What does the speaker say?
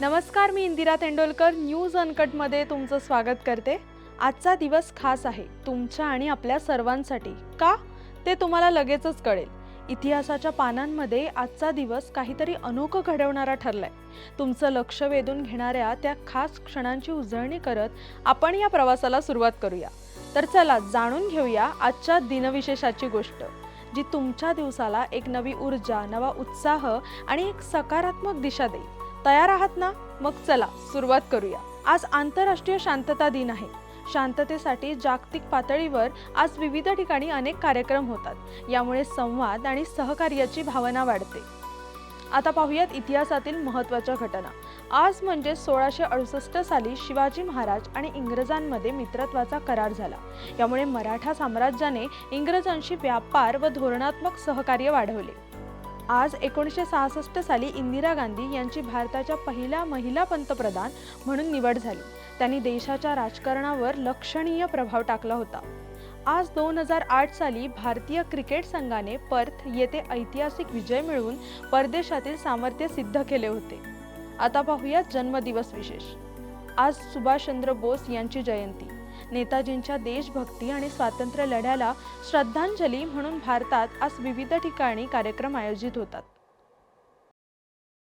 नमस्कार मी इंदिरा तेंडोलकर. न्यूज अनकटमध्ये तुमचं स्वागत करते. आजचा दिवस खास आहे तुमच्या आणि आपल्या सर्वांसाठी. का? ते तुम्हाला लगेचच कळेल. इतिहासाच्या पानांमध्ये आजचा दिवस काहीतरी अनोखं घडवणारा ठरलाय. तुमचं लक्ष वेधून घेणाऱ्या त्या खास क्षणांची उजळणी करत आपण या प्रवासाला सुरुवात करूया. तर चला जाणून घेऊया आजच्या दिनविशेषाची गोष्ट जी तुमच्या दिवसाला एक नवी ऊर्जा नवा उत्साह आणि एक सकारात्मक दिशा देईल. तयार आहात ना? मग चला सुरुवात करूया. आज आंतरराष्ट्रीय शांतता दिन आहे. शांततेसाठी जागतिक पातळीवर आज विविध ठिकाणी अनेक कार्यक्रम होतात. यामुळे संवाद आणि सहकार्याची भावना वाढते. आता पाहूयात इतिहासातील महत्त्वाच्या घटना. आज म्हणजे सोळाशे अडुसष्ट साली शिवाजी महाराज आणि इंग्रजांमध्ये मित्रत्वाचा करार झाला. यामुळे मराठा साम्राज्याने इंग्रजांशी व्यापार व धोरणात्मक सहकार्य वाढवले. आज एकोणीसशे सहासष्ट साली इंदिरा गांधी यांची भारताच्या पहिल्या महिला पंतप्रधान म्हणून निवड झाली. त्यांनी देशाच्या राजकारणावर लक्षणीय प्रभाव टाकला होता. आज दोन हजार आठ साली भारतीय क्रिकेट संघाने पर्थ येथे ऐतिहासिक विजय मिळवून परदेशातील सामर्थ्य सिद्ध केले होते. आता पाहूया जन्मदिवस विशेष. आज सुभाषचंद्र बोस यांची जयंती. नेताजींच्या देशभक्ती आणि स्वातंत्र्य लढ्याला श्रद्धांजली म्हणून भारतात आज विविध ठिकाणी कार्यक्रम आयोजित होतात.